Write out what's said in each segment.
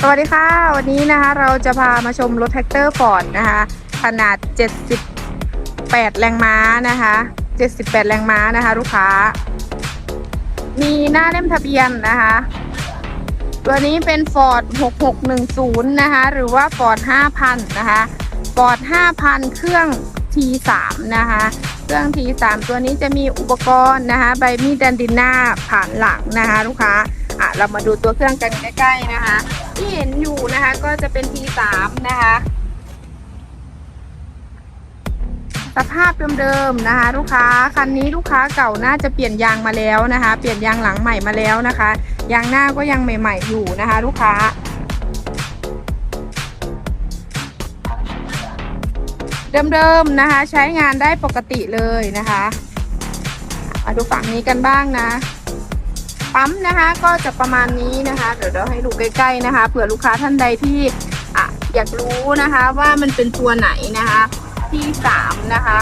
สวัสดีค่ะ วันนี้นะคะเราจะพามาชมรถแท็กเตอร์ฟอร์ดนะคะ ขนาด 78 แรงม้านะคะ 78 แรงม้านะคะ ลูกค้า มีหน้าเล่มทะเบียนนะคะ ตัวนี้เป็น Ford 6610 นะคะ หรือว่า Ford 5,000 นะคะ Ford 5,000 เครื่อง T3 นะคะเครื่อง T3 ตัวนี้จะมีอุปกรณ์นะคะ ใบมีดดันดินหน้าผ่านหลังนะคะ ลูกค้า อะเรามาดูตัวเครื่องกันใกล้ๆนะคะ ที่เห็นอยู่นะคะก็จะเป็น T3 นะคะ สภาพเดิมๆนะคะ ลูกค้าคันนี้ลูกค้าเก่าน่าจะเปลี่ยนยางมาแล้วนะคะ เปลี่ยนยางหลังใหม่มาแล้วนะคะยางหน้าก็ยังใหม่ ๆ อยู่นะคะ ลูกค้าเดิมๆนะคะ ใช้งานได้ปกติเลยนะคะ มาดูฝั่งนี้กันบ้างนะ ปั๊มนะคะ ก็จะประมาณนี้นะคะ เดี๋ยวเราให้ดูใกล้ๆนะคะเผื่อลูกค้าท่านใดที่อะอยากรู้นะคะว่ามันเป็นตัวไหนนะคะที่สามนะคะ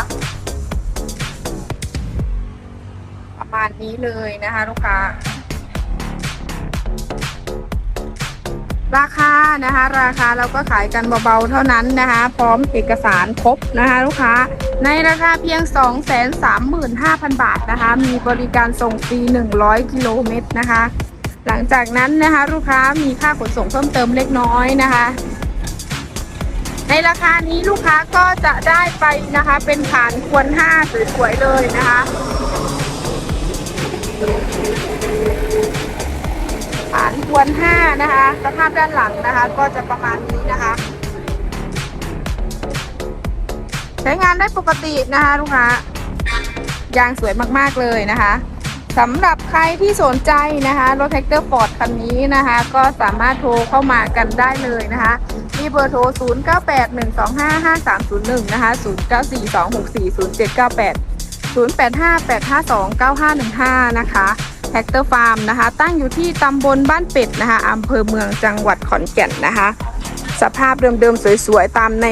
ประมาณนี้เลยนะคะ ลูกค้า ราคานะคะ ราคาเราก็ขายกันเบาๆเท่านั้นนะคะ พร้อมเอกสารครบนะคะลูกค้า ในราคาเพียง 235,000 บาทนะคะ มีบริการส่งฟรี 100 กิโลเมตรนะคะ หลังจากนั้นนะคะลูกค้ามีค่าขนส่งเพิ่มเติมเล็กน้อยนะคะ ในราคานี้ลูกค้าก็จะได้ไปนะคะ เป็นฐานควรห้าสวยๆเลยนะคะ ฐานควรห้านะคะสภาพด้านหลังนะคะ ก็จะประมาณนี้นะคะ ใช้งานได้ปกตินะคะลูกค้ายางสวยมากๆเลยนะคะสำหรับใครที่สนใจนะคะรถแท็กเตอร์ฟอร์ดคันนี้นะคะ ก็สามารถโทรเข้ามากันได้เลยนะคะมีเบอร์โทร 0981255301 นะคะ 0942640798 0858529515 นะคะ แท็กเตอร์ฟาร์มนะคะ ตั้งอยู่ที่ตำบลบ้านเป็ดนะคะอำเภอเมืองจังหวัดขอนแก่นนะคะ สภาพเดิมๆสวยๆ ตามใน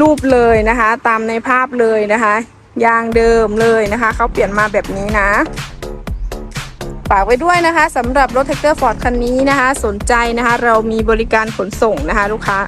รูปเลยนะคะ ตามในภาพเลยนะคะยางเดิมเลยนะคะเขาเปลี่ยนมาแบบนี้นะฝากไว้ด้วยนะคะสำหรับรถแท็กเตอร์ฟอร์ดคันนี้นะคะ สนใจนะคะ เรามีบริการขนส่งนะคะ ลูกค้า